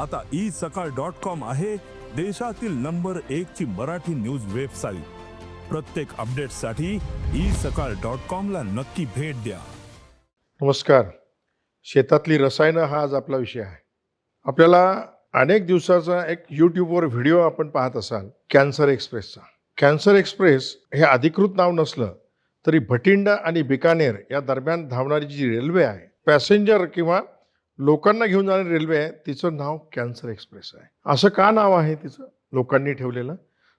आता ई सकाळ dot com आहे देशातील नंबर एक ची मराठी न्यूज वेबसाईट. प्रत्येक अपडेटसाठी ई सकाळ डॉट कॉम ला नक्की भेट द्या. नमस्कार. शेतातली रसायनं हा आज आपला विषय आहे. आपल्याला अनेक दिवसाचा एक यूट्यूबवर व्हिडिओ आपण पाहत असाल कॅन्सर एक्सप्रेसचा कॅन्सर एक्सप्रेस हे अधिकृत नाव नसलं तरी भटिंडा आणि बिकानेर या दरम्यान धावणारी जी रेल्वे आहे पॅसेंजर किंवा लोकांना घेऊन जाणारी रेल्वे आहे तिचं नाव कॅन्सर एक्सप्रेस आहे. असं का नाव आहे तिचं? लोकांनी ठेवलेलं.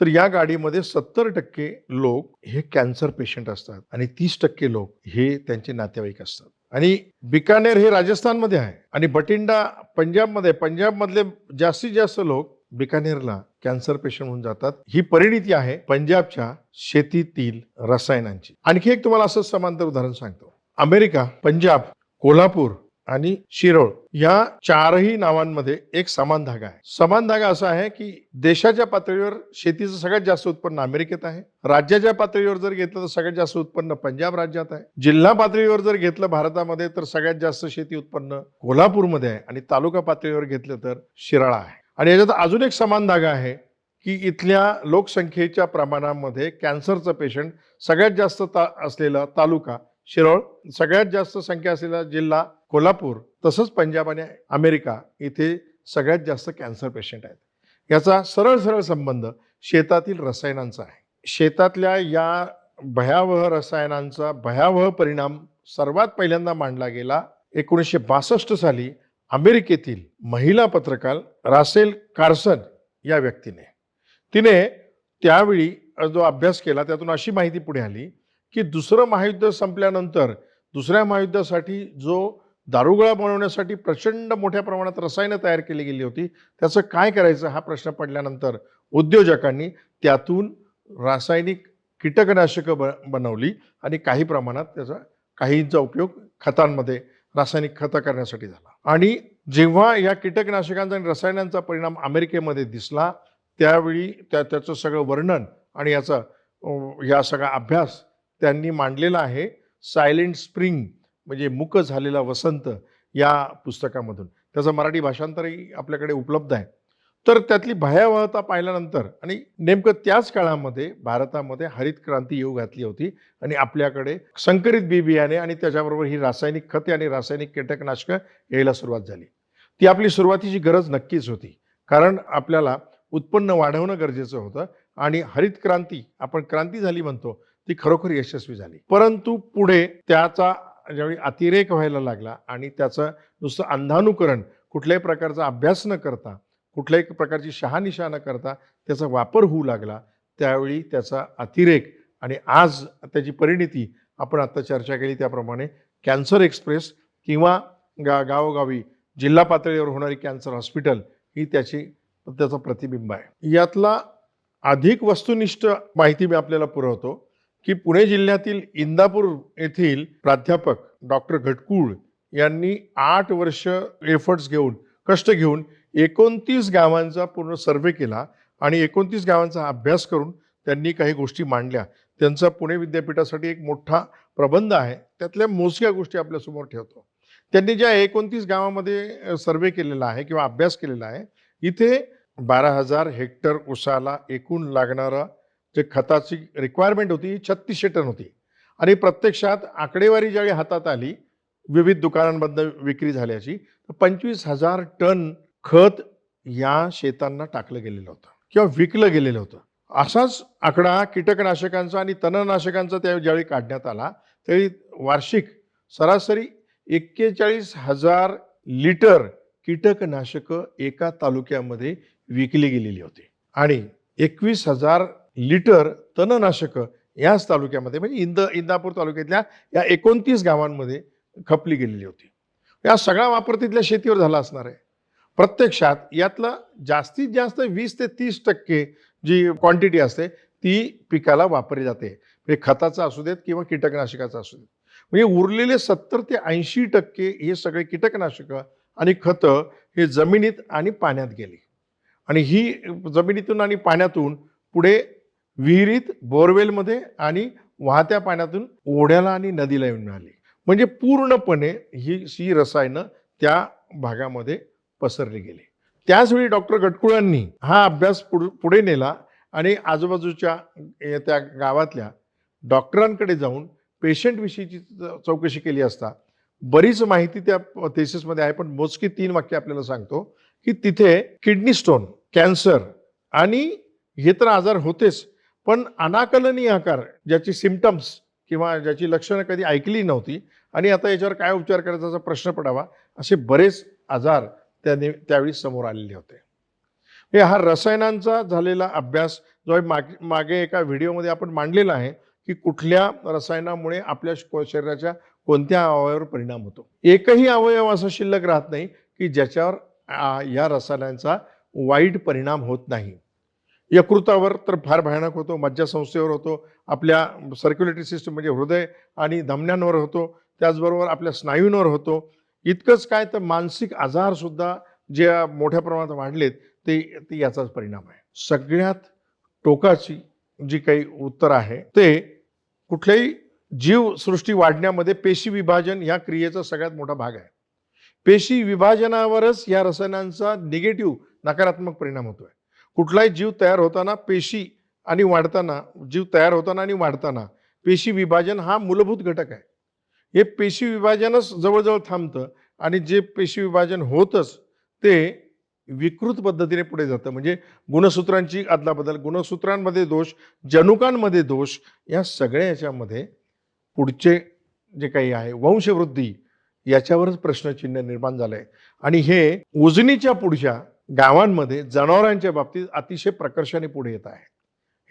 तर या गाडीमध्ये सत्तर टक्के लोक हे कॅन्सर पेशंट असतात आणि तीस टक्के लोक हे त्यांचे नातेवाईक असतात. आणि बिकानेर हे राजस्थानमध्ये आहे आणि बटिंडा पंजाबमध्ये पंजाबमधले जास्तीत जास्त लोक बिकानेरला कॅन्सर पेशंट होऊन जातात. ही परिणिती आहे पंजाबच्या शेतीतील रसायनांची. आणखी एक तुम्हाला असं समांतर उदाहरण सांगतो. अमेरिका पंजाब कोल्हापूर आणि शिरोळ या चारही नावांमध्ये एक समान धागा आहे. समान धागा असा आहे की देशाच्या पातळीवर शेतीचं सगळ्यात जास्त उत्पन्न अमेरिकेत आहे. राज्याच्या पातळीवर जर घेतलं तर सगळ्यात जास्त उत्पन्न पंजाब राज्यात आहे. जिल्हा पातळीवर जर घेतलं भारतामध्ये तर सगळ्यात जास्त शेती उत्पन्न कोल्हापूरमध्ये आहे आणि तालुका पातळीवर घेतलं तर शिराळा आहे. आणि याच्यात अजून एक समान धागा आहे की इथल्या लोकसंख्येच्या प्रमाणामध्ये कॅन्सरचं पेशंट सगळ्यात जास्त ता असलेला तालुका शिरोळ सगळ्यात जास्त संख्या असलेला जिल्हा कोल्हापूर तसंच पंजाब आणि अमेरिका इथे सगळ्यात जास्त कॅन्सर पेशंट आहेत. याचा सरळ सरळ संबंध शेतातील रसायनांचा आहे. शेतातल्या या भयावह रसायनांचा भयावह परिणाम सर्वात पहिल्यांदा मांडला गेला एकोणीसशे बासष्ट साली अमेरिकेतील महिला पत्रकार रासेल कार्सन या व्यक्तीने. तिने त्यावेळी जो अभ्यास केला त्यातून अशी माहिती पुढे आली की दुसरं महायुद्ध संपल्यानंतर दुसऱ्या महायुद्धासाठी जो दारुगोळा बनवण्यासाठी प्रचंड मोठ्या प्रमाणात रसायनं तयार केली गेली होती त्याचं काय करायचं हा प्रश्न पडल्यानंतर उद्योजकांनी त्यातून रासायनिक कीटकनाशकं ब बनवली आणि काही प्रमाणात त्याचा काहींचा उपयोग खतांमध्ये रासायनिक खतं करण्यासाठी झाला. आणि जेव्हा या कीटकनाशकांचा आणि रसायनांचा परिणाम अमेरिकेमध्ये दिसला त्यावेळी त्या त्याचं सगळं वर्णन आणि याचा या सगळा अभ्यास त्यांनी मांडलेला आहे सायलेंट स्प्रिंग म्हणजे मुक झालेला वसंत या पुस्तकामधून. त्याचं मराठी भाषांतरही आपल्याकडे उपलब्ध आहे. तर त्यातली भयावहता पाहिल्यानंतर आणि नेमकं त्याच काळामध्ये भारतामध्ये हरित क्रांती येऊ घातली होती आणि आपल्याकडे संकरित बी बियाणे आणि त्याच्याबरोबर ही रासायनिक खते आणि रासायनिक कीटकनाशकं यायला सुरुवात झाली. ती आपली सुरुवातीची गरज नक्कीच होती. कारण आपल्याला उत्पन्न वाढवणं गरजेचं होतं आणि हरित क्रांती आपण क्रांती झाली म्हणतो ती खरोखर यशस्वी झाली. परंतु पुढे त्याचा ज्यावेळी अतिरेक व्हायला लागला आणि त्याचं नुसतं अंधानुकरण कुठल्याही प्रकारचा अभ्यास न करता कुठल्याही प्रकारची शहानिशा न करता त्याचा वापर होऊ लागला त्यावेळी त्याचा अतिरेक आणि आज त्याची परिणिती आपण आता चर्चा केली त्याप्रमाणे कॅन्सर एक्सप्रेस किंवा गा गावोगावी जिल्हा पातळीवर होणारी कॅन्सर हॉस्पिटल ही त्याची त्याचं प्रतिबिंब आहे. यातला अधिक वस्तुनिष्ठ माहिती मी आपल्याला पुरवतो. की पुणे जिल्ह्यातील इंदापूर येथील प्राध्यापक डॉक्टर घटकुळ यांनी आठ वर्ष एफर्ट्स घेऊन कष्ट घेऊन एकोणतीस गावांचा पूर्ण सर्वे केला आणि एकोणतीस गावांचा अभ्यास करून त्यांनी काही गोष्टी मांडल्या. त्यांचा पुणे विद्यापीठासाठी एक मोठा प्रबंध आहे. त्यातल्या मोजक्या गोष्टी आपल्यासमोर ठेवतो. त्यांनी ज्या एकोणतीस गावामध्ये सर्वे केलेला आहे किंवा अभ्यास केलेला आहे इथे बारा हजार हेक्टर उसाला एकूण लागणारा जे खताची रिक्वायरमेंट होती छत्तीसशे टन होती. आणि प्रत्यक्षात आकडेवारी ज्यावेळी हातात आली विविध दुकानांमधनं विक्री झाल्याची तर पंचवीस हजार टन खत या शेतांना टाकलं गेलेलं होतं किंवा विकलं गेलेलं होतं. असाच आकडा कीटकनाशकांचा आणि तणनाशकांचा त्या ज्यावेळी काढण्यात आला त्यावेळी वार्षिक सरासरी एक्केचाळीस हजार लिटर कीटकनाशकं एका तालुक्यामध्ये विकली गेलेली होती. आणि एकवीस हजार लिटर तणनाशकं याच तालुक्यामध्ये म्हणजे इंद इंदापूर तालुक्यातल्या या एकोणतीस गावांमध्ये खपली गेलेली होती. या सगळा वापर तिथल्या शेतीवर झाला असणार आहे. प्रत्यक्षात यातलं जास्तीत जास्त वीस ते तीस टक्के जी क्वांटिटी असते ती पिकाला वापरली जाते. म्हणजे खताचं असू देत किंवा कीटकनाशकाचं असू देत. म्हणजे उरलेले सत्तर ते ऐंशी टक्के हे सगळे कीटकनाशकं आणि खतं हे जमिनीत आणि पाण्यात गेली. आणि ही जमिनीतून आणि पाण्यातून पुढे विहिरीत बोरवेलमध्ये आणि वाहत्या पाण्यातून ओढ्याला आणि नदीला येऊन मिळाली. म्हणजे पूर्णपणे ही ही रसायनं त्या भागामध्ये पसरली गेली. त्याचवेळी डॉक्टर गटकुळांनी हा अभ्यास पुढ- पुढे नेला आणि आजूबाजूच्या त्या गावातल्या डॉक्टरांकडे जाऊन पेशंटविषयीची च- चौकशी केली असता बरीच माहिती त्या थेसिसमध्ये आहे पण मोजकी तीन वाक्य आपल्याला सांगतो की तिथे किडनी स्टोन कॅन्सर आणि हे तर आजार होतेच पण अनाकलनीय आकार ज्याची सिमटम्स किंवा ज्याची लक्षणं कधी ऐकली नव्हती आणि आता याच्यावर काय उपचार करायचा प्रश्न पडावा असे बरेच आजार त्याने त्यावेळी समोर आलेले होते. हे हा रसायनांचा झालेला अभ्यास जो आहे मागे मागे एका व्हिडिओमध्ये आपण मांडलेला आहे की कुठल्या रसायनामुळे आपल्या शरीराच्या कोणत्या अवयवावर परिणाम होतो. एकही अवयव असा शिल्लक राहत नाही की ज्याच्यावर या रसायनांचा वाईट परिणाम होत नाही. यकृतावर तर फार भयानक होतो मज्जासंस्थेवर होतो आपल्या सर्क्युलेटरी सिस्टम म्हणजे हृदय आणि धमन्यांवर होतो त्याचबरोबर आपल्या स्नायूंवर होतो. इतकंच काय तर मानसिक आजारसुद्धा जे मोठ्या प्रमाणात वाढलेत ते ते याचाच परिणाम आहे. सगळ्यात टोकाची जी काही उत्तर आहे ते कुठल्याही जीवसृष्टी वाढण्यामध्ये पेशी विभाजन ह्या क्रियेचा सगळ्यात मोठा भाग आहे. पेशी विभाजनावरच या रसायनांचा निगेटिव्ह नकारात्मक परिणाम होतोय. कुठलाही जीव तयार होताना पेशी आणि वाढताना जीव तयार होताना आणि वाढताना पेशी विभाजन हा मूलभूत घटक आहे. हे पेशी विभाजनच जवळजवळ थांबतं आणि जे पेशी विभाजन होतच ते विकृत पद्धतीने पुढे जातं. म्हणजे गुणसूत्रांची अदलाबदल गुणसूत्रांमध्ये दोष जनुकांमध्ये दोष या सगळ्या याच्यामध्ये पुढचे जे काही आहे वंशवृद्धी याच्यावरच प्रश्नचिन्ह निर्माण झालं आहे आणि हे उजनीच्या पुढच्या गावांमध्ये जनावरांच्या बाबतीत अतिशय प्रकर्षाने पुढे येत आहे.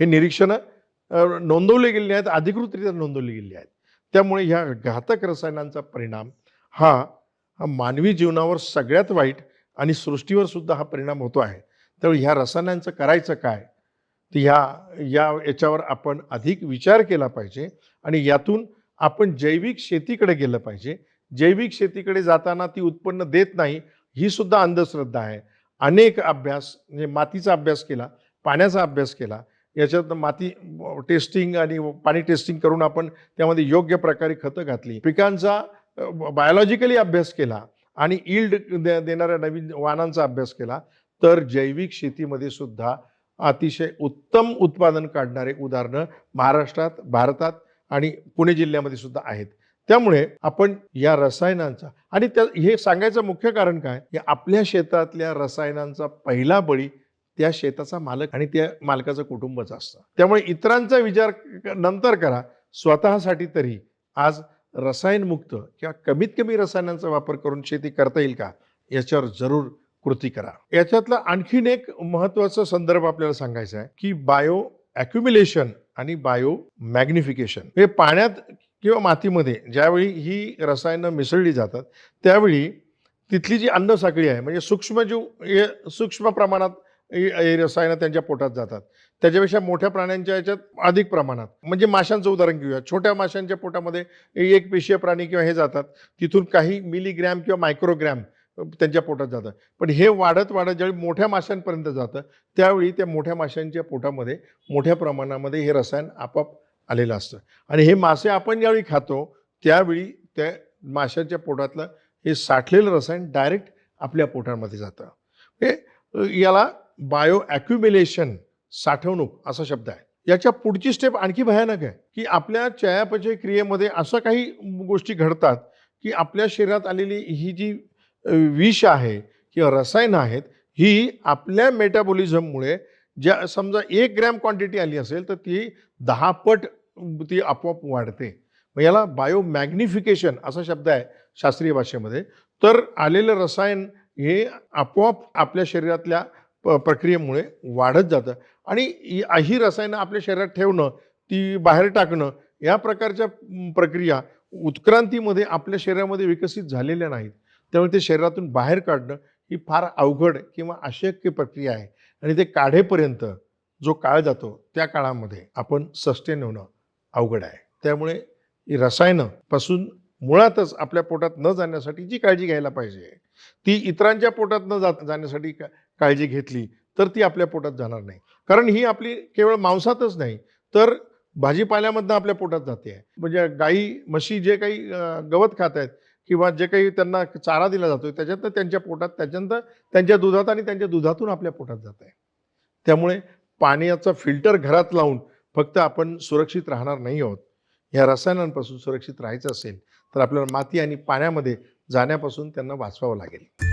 हे निरीक्षणं नोंदवले गेले आहेत अधिकृतरित्या नोंदवली गेली आहेत. त्यामुळे ह्या घातक रसायनांचा परिणाम हा हा मानवी जीवनावर सगळ्यात वाईट आणि सृष्टीवर सुद्धा हा परिणाम होतो आहे. त्यामुळे ह्या रसायनांचं करायचं काय? तर ह्या या याच्यावर आपण अधिक विचार केला पाहिजे आणि यातून आपण जैविक शेतीकडे गेलं पाहिजे. जैविक शेतीकडे जाताना ती उत्पन्न देत नाही ही सुद्धा अंधश्रद्धा आहे. अनेक अभ्यास म्हणजे मातीचा अभ्यास केला पाण्याचा अभ्यास केला याच्यात माती टेस्टिंग आणि पाणी टेस्टिंग करून आपण त्यामध्ये योग्य प्रकारे खतं घातली. पिकांचा बायोलॉजिकली अभ्यास केला आणि इल्ड देणाऱ्या नवीन वाहनांचा अभ्यास केला तर जैविक शेतीमध्ये सुद्धा अतिशय उत्तम उत्पादन काढणारे उदाहरणं महाराष्ट्रात भारतात आणि पुणे जिल्ह्यामध्ये सुद्धा आहेत. त्यामुळे आपण या रसायनांचा आणि त्या हे सांगायचं मुख्य कारण काय? की आपल्या शेतातल्या रसायनांचा पहिला बळी त्या शेताचा मालक आणि त्या मालकाचं कुटुंबच असतं. त्यामुळे इतरांचा विचार नंतर करा. स्वतःसाठी तरी आज रसायनमुक्त किंवा कमीत कमी रसायनांचा वापर करून शेती करता येईल का? याच्यावर जरूर कृती करा. याच्यातला आणखीन एक महत्त्वाचा संदर्भ आपल्याला सांगायचा आहे की बायो अक्युम्युलेशन आणि बायो मॅग्निफिकेशन हे पाण्यात किंवा मातीमध्ये ज्यावेळी ही रसायनं मिसळली जातात त्यावेळी तिथली जी अन्नसाखळी आहे म्हणजे सूक्ष्मजीव हे सूक्ष्म प्रमाणात रसायनं त्यांच्या पोटात जातात. त्याच्यापेक्षा मोठ्या प्राण्यांच्या याच्यात अधिक प्रमाणात. म्हणजे माशांचं उदाहरण घेऊया. छोट्या माशांच्या पोटामध्ये एक पेशीय प्राणी किंवा हे जातात. तिथून काही मिलीग्रॅम किंवा मायक्रोग्रॅम त्यांच्या पोटात जातं. पण हे वाढत वाढत ज्यावेळी मोठ्या माशांपर्यंत जातं त्यावेळी त्या मोठ्या माशांच्या पोटामध्ये मोठ्या प्रमाणामध्ये हे रसायन आपोआप आलेलं असतं. आणि हे मासे आपण ज्यावेळी खातो त्यावेळी त्या माशांच्या पोटातलं हे साठलेलं रसायन डायरेक्ट आपल्या पोटामध्ये जातं. म्हणजे, हे याला बायो ॲक्युमिलेशन साठवणूक असा शब्द आहे. याच्या पुढची स्टेप आणखी भयानक आहे की आपल्या चयापचय क्रियेमध्ये असं काही गोष्टी घडतात की आपल्या शरीरात आलेली ही जी विष आहे किंवा रसायनं आहेत ही आपल्या मेटाबॉलिझममुळे ज्या समजा एक ग्रॅम क्वांटिटी आली असेल तर ती दहा पट ती आपोआप वाढते. मग याला बायोमॅग्निफिकेशन असा शब्द आहे शास्त्रीय भाषेमध्ये. तर आलेलं रसायन हे आपोआप आपल्या शरीरातल्या प प्रक्रियेमुळे वाढत जातं. आणि ही ही रसायनं आपल्या शरीरात ठेवणं ती बाहेर टाकणं या प्रकारच्या प्रक्रिया उत्क्रांतीमध्ये आपल्या शरीरामध्ये विकसित झालेल्या नाहीत. त्यामुळे ते शरीरातून बाहेर काढणं ही फार अवघड किंवा अशक्य प्रक्रिया आहे. आणि ते काढेपर्यंत जो काळ जातो त्या काळामध्ये आपण सस्टेन होणं अवघड आहे. त्यामुळे ही मुळातच आपल्या पोटात न जाण्यासाठी जी काळजी घ्यायला पाहिजे ती इतरांच्या पोटात न जात जाण्यासाठी का काळजी घेतली तर ती आपल्या पोटात जाणार नाही. कारण ही आपली केवळ मांसातच नाही तर भाजीपाल्यामधनं आपल्या पोटात जाते. आहे म्हणजे गाई म्हशी जे काही गवत खात आहेत किंवा जे काही त्यांना चारा दिला जातो त्याच्यातनं त्यांच्या पोटात त्याच्यानंतर त्यांच्या दुधात आणि त्यांच्या दुधातून आपल्या पोटात जात आहे. त्यामुळे पाण्याचा फिल्टर घरात लावून फक्त आपण सुरक्षित राहणार नाही आहोत. या रसायनांपासून सुरक्षित राहायचं असेल तर आपल्याला माती आणि पाण्यामध्ये जाण्यापासून त्यांना वाचवावं लागेल.